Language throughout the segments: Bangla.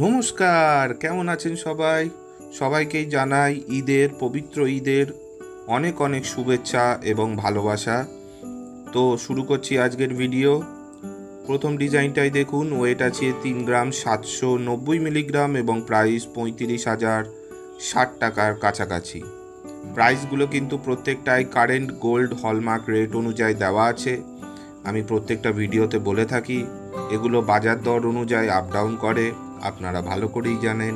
নমস্কার, কেমন আছেন সবাই? সবাইকেই জানাই ঈদের, পবিত্র ঈদের অনেক অনেক শুভেচ্ছা এবং ভালোবাসা। তো শুরু করছি আজকের ভিডিও। প্রথম ডিজাইনটাই দেখুন, ওয়েট আছে তিন গ্রাম সাতশো নব্বই মিলিগ্রাম এবং প্রাইস পঁয়ত্রিশ হাজার ষাট টাকার কাছাকাছি। প্রাইসগুলো কিন্তু প্রত্যেকটাই কারেন্ট গোল্ড হলমার্ক রেট অনুযায়ী দেওয়া আছে। আমি প্রত্যেকটা ভিডিওতে বলে থাকি, এগুলো বাজার দর অনুযায়ী আপ ডাউন করে। আপনারা ভালো করেই জানেন।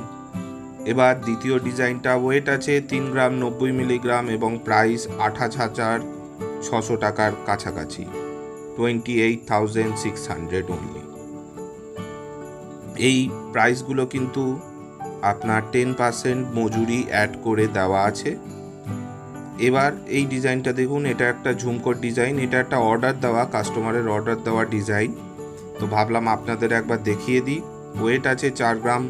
এবার দ্বিতীয় ডিজাইনটা ওয়েট আছে তিন গ্রাম নব্বই মিলিগ্রাম এবং প্রাইস আঠাশ হাজার ছশো টাকার কাছাকাছি। Twenty eight thousand six hundred only এই প্রাইসগুলো কিন্তু আপনার টেন পার্সেন্ট মজুরি অ্যাড করে দেওয়া আছে। এবার এই ডিজাইনটা দেখুন, এটা একটা ঝুমকোর ডিজাইন, এটা একটা অর্ডার দেওয়া কাস্টমারের অর্ডার দেওয়া ডিজাইন। তো ভাবলাম আপনাদের একবার দেখিয়ে দিই। ওয়েট আছে চার গ্রাম,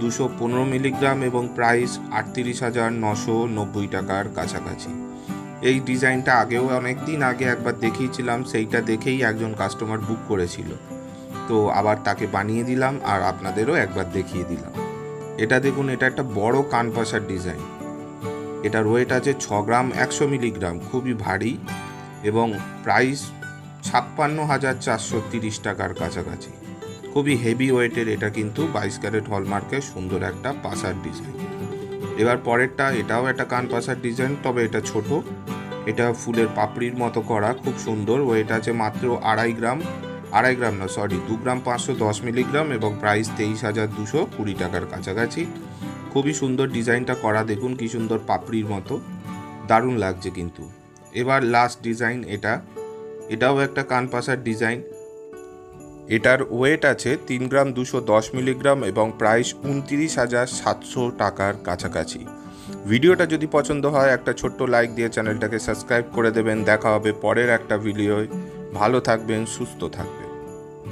দুশো পনেরো মিলিগ্রাম এবং প্রাইস আটত্রিশ হাজার নশো নব্বই টাকার কাছাকাছি। এই ডিজাইনটা আগেও অনেক দিন আগে একবার দেখিয়েছিলাম, সেইটা দেখেই একজন কাস্টমার বুক করেছিল। তো আবার তাকে বানিয়ে দিলাম আর আপনাদেরও একবার দেখিয়ে দিলাম। এটা দেখুন, এটা একটা বড় কানপাশার ডিজাইন। এটার ওয়েট আছে ছ গ্রাম একশো মিলিগ্রাম, খুবই ভারী এবং প্রাইস ছাপ্পান্ন হাজার চারশো তিরিশ টাকার কাছাকাছি। খুবই হেভি ওয়েটের এটা কিন্তু বাইশ ক্যারেট হলমার্কের সুন্দর একটা পাসার ডিজাইন এবার পরেরটা, এটাও একটা কান পাসার ডিজাইন তবে এটা ছোট। এটা ফুলের পাপড়ির মতো করা, খুব সুন্দর। ওয়েট আছে মাত্র আড়াই গ্রাম। আড়াই গ্রাম না সরি দু গ্রাম পাঁচশো দশ মিলিগ্রাম এবং প্রাইস তেইশ হাজার দুশো কুড়ি টাকার কাছাকাছি। খুবই সুন্দর ডিজাইনটা করা, দেখুন কি সুন্দর পাপড়ির মতো। দারুণ লাগছে কিন্তু। এবার লাস্ট ডিজাইন এটা। এটাও একটা কান পাসার ডিজাইন এটার ওয়েট আছে তিন গ্রাম দুশো দশ মিলিগ্রাম এবং প্রাইস উনত্রিশ হাজার সাতশো টাকার কাছাকাছি। ভিডিওটা যদি পছন্দ হয়, একটা ছোট্ট লাইক দিয়ে চ্যানেলটাকে সাবস্ক্রাইব করে দেবেন। দেখা হবে পরের একটা ভিডিওয়। ভালো থাকবেন, সুস্থ থাকবেন।